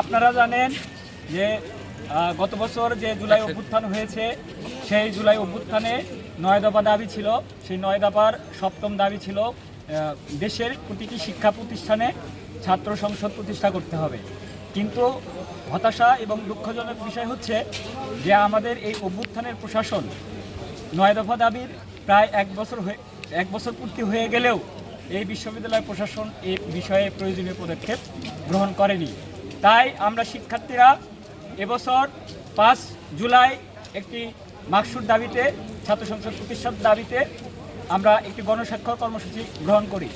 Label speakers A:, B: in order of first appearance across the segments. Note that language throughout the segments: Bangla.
A: আপনারা জানেন যে গত বছর যে জুলাই অভ্যুত্থান হয়েছে সেই জুলাই অভ্যুত্থানে নয় দফা দাবি ছিল সেই নয় দফার সপ্তম দাবি ছিল দেশের প্রতিটি শিক্ষা প্রতিষ্ঠানে ছাত্র সংসদ প্রতিষ্ঠা করতে হবে কিন্তু হতাশা এবং দুঃখজনক বিষয় হচ্ছে যে আমাদের এই অভ্যুত্থানের প্রশাসন নয় দফা দাবির প্রায় এক বছর হয়ে এক বছর পূর্তি হয়ে গেলেও এই বিশ্ববিদ্যালয় প্রশাসন এই বিষয়ে প্রয়োজনীয় পদক্ষেপ গ্রহণ করেনি তাই আমরা শিক্ষার্থীরা এবছর পাঁচ জুলাই একটি মাকসুর দাবিতে ছাত্র সংসদ প্রতিষ্ঠার দাবিতে আমরা একটি গণস্বাক্ষর কর্মসূচি গ্রহণ করি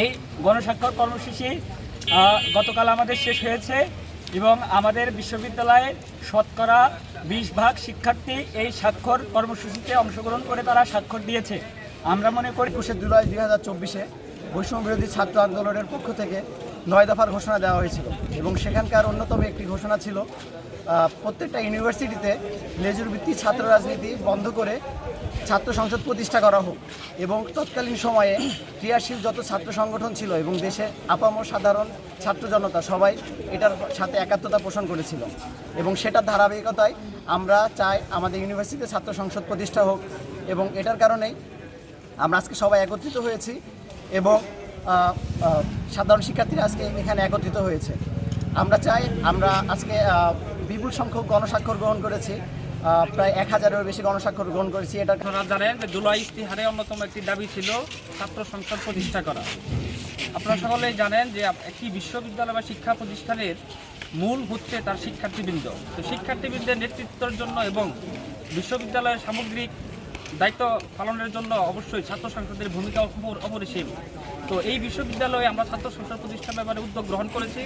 A: এই গণস্বাক্ষর কর্মসূচি গতকাল আমাদের শেষ হয়েছে এবং আমাদের বিশ্ববিদ্যালয়ের শতকরা বিশ ভাগ শিক্ষার্থী এই স্বাক্ষর কর্মসূচিতে অংশগ্রহণ করে তারা স্বাক্ষর দিয়েছে আমরা মনে করি একুশে জুলাই দুই হাজার চব্বিশে বৈষম্য বিরোধী ছাত্র আন্দোলনের পক্ষ থেকে নয় দফার ঘোষণা দেওয়া হয়েছিল এবং সেখানকার অন্যতম একটি ঘোষণা ছিল প্রত্যেকটা ইউনিভার্সিটিতে লেজুরভিত্তিক ছাত্র রাজনীতি বন্ধ করে ছাত্র সংসদ প্রতিষ্ঠা করা হোক এবং তৎকালীন সময়ে ক্রিয়াশীল যত ছাত্র সংগঠন ছিল এবং দেশে আপাম সাধারণ ছাত্র জনতা সবাই এটার সাথে একাত্মতা পোষণ করেছিল এবং সেটার ধারাবাহিকতায় আমরা চাই আমাদের ইউনিভার্সিটিতে ছাত্র সংসদ প্রতিষ্ঠা হোক এবং এটার কারণেই আমরা আজকে সবাই একত্রিত হয়েছি এবং সাধারণ শিক্ষার্থীরা আজকে এখানে একত্রিত হয়েছে আমরা চাই আমরা আজকে বিপুল সংখ্যক গণস্বাক্ষর গ্রহণ করেছি প্রায় এক হাজারের বেশি গণস্বাক্ষর গ্রহণ করেছি এটা আপনারা জানেন জুলাই ইস্তিহারে অন্যতম একটি দাবি ছিল ছাত্র সংসদ প্রতিষ্ঠা করা আপনারা সকলেই জানেন যে একটি বিশ্ববিদ্যালয় বা শিক্ষা প্রতিষ্ঠানের মূল হচ্ছে তার শিক্ষার্থীবৃন্দ তো শিক্ষার্থীবৃন্দের নেতৃত্বের জন্য এবং বিশ্ববিদ্যালয়ের সামগ্রিক দায়িত্ব পালনের জন্য অবশ্যই ছাত্র সংসদের ভূমিকা অপরিসীম তো এই বিশ্ববিদ্যালয়ে আমরা ছাত্র সংসদ প্রতিষ্ঠা ব্যাপারে উদ্যোগ গ্রহণ করেছি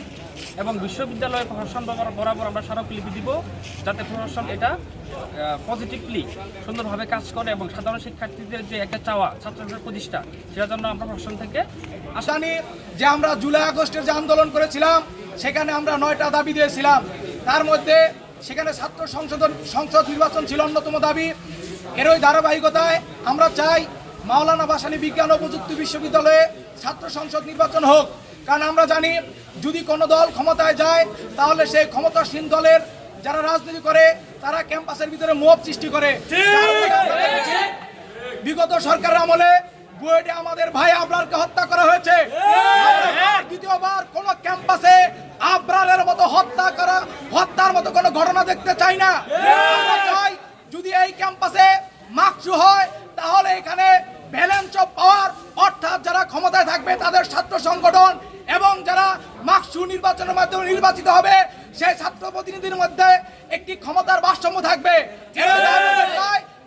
A: এবং বিশ্ববিদ্যালয়ে প্রশাসন বরাবর আমরা স্মারকলিপি দিব যাতে প্রশাসন এটা পজিটিভলি সুন্দরভাবে কাজ করে এবং সাধারণ শিক্ষার্থীদের যে একটা চাওয়া ছাত্র সংসদ প্রতিষ্ঠা সেটার জন্য আমরা প্রশাসন থেকে আশা নিয়ে যে আমরা জুলাই আগস্টের যে আন্দোলন করেছিলাম সেখানে আমরা নয়টা দাবি দিয়েছিলাম তার মধ্যে সেখানে ছাত্র সংশোধন সংসদ নির্বাচন ছিল অন্যতম দাবি এর ওই ধারাবাহিকতায় আমরা চাই মাওলানা ভাসানী বিজ্ঞান ও প্রযুক্তি বিশ্ববিদ্যালয়ে ছাত্র সংসদ নির্বাচন হোক কারণ আমরা জানি যদি কোনো দল ক্ষমতায় যায় তাহলে সেই ক্ষমতাসীন দলের যারা রাজনীতি করে তারা ক্যাম্পাসের ভিতরে মোহ সৃষ্টি করে বিগত সরকারের আমলে বুয়েটে আমাদের ভাই আবরারকে হত্যা করা হয়েছে দ্বিতীয়বার কোন ক্যাম্পাসে আবরারের মতো হত্যা করা হত্যার মতো কোনো ঘটনা দেখতে চাই না যদি এই ক্যাম্পাসে মাকসু হয় তাহলে এখানে ব্যালেন্স অফ পাওয়ার অর্থাৎ যারা ক্ষমতায় থাকবে তাদের ছাত্র সংগঠন এবং যারা মাকসু নির্বাচনের মাধ্যমে নির্বাচিত হবে সেই ছাত্র প্রতিনিধির মধ্যে একটি ক্ষমতার ভারসাম্য থাকবে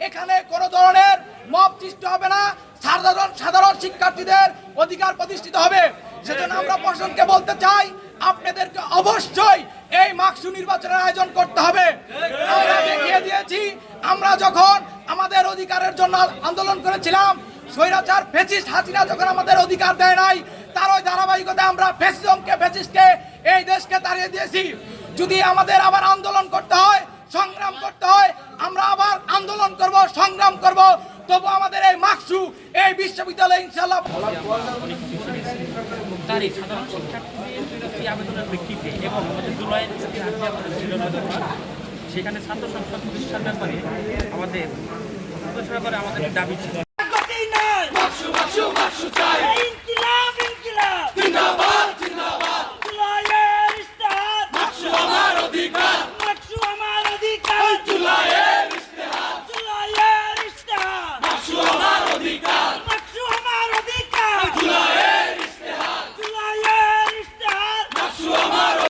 A: এখানে কোনো ধরনের মব সৃষ্টি হবে না সাধারণ সাধারণ শিক্ষার্থীদের অধিকার প্রতিষ্ঠিত হবে সেজন্য আমরা প্রশাসনকে বলতে চাই আপনাদেরকে অবশ্যই এই মাকসু নির্বাচনের আয়োজন করতে হবে আমরা দেখিয়ে দিয়েছি আমরা যখন আমাদের অধিকারের জন্য আন্দোলন করেছিলাম স্বৈরাচার ফেসিস্ট হাসিনা যখন আমাদের অধিকার দেয় নাই তার ওই ধারাবাহিকতা আমরা ফেসিজমকে ফেসিস্টকে এই দেশকে দাঁড়িয়ে দিয়েছি যদি আমাদের আবার আন্দোলন করতে হয় সংগ্রাম করতে হয় আমরা আবার আন্দোলন করব সংগ্রাম করব তবু আমাদের এই মাকসু এই বিশ্ববিদ্যালয়ে ইনশাল্লাহ তারিখ সাধারণ শিক্ষার্থীদের আবেদনের প্রেক্ষিতে এবং আমাদের জুলাইয়ের সেখানে ছাত্র সংসদ প্রতিষ্ঠার ব্যাপারে আমাদের প্রতিষ্ঠা করে আমাদের দাবি ছিল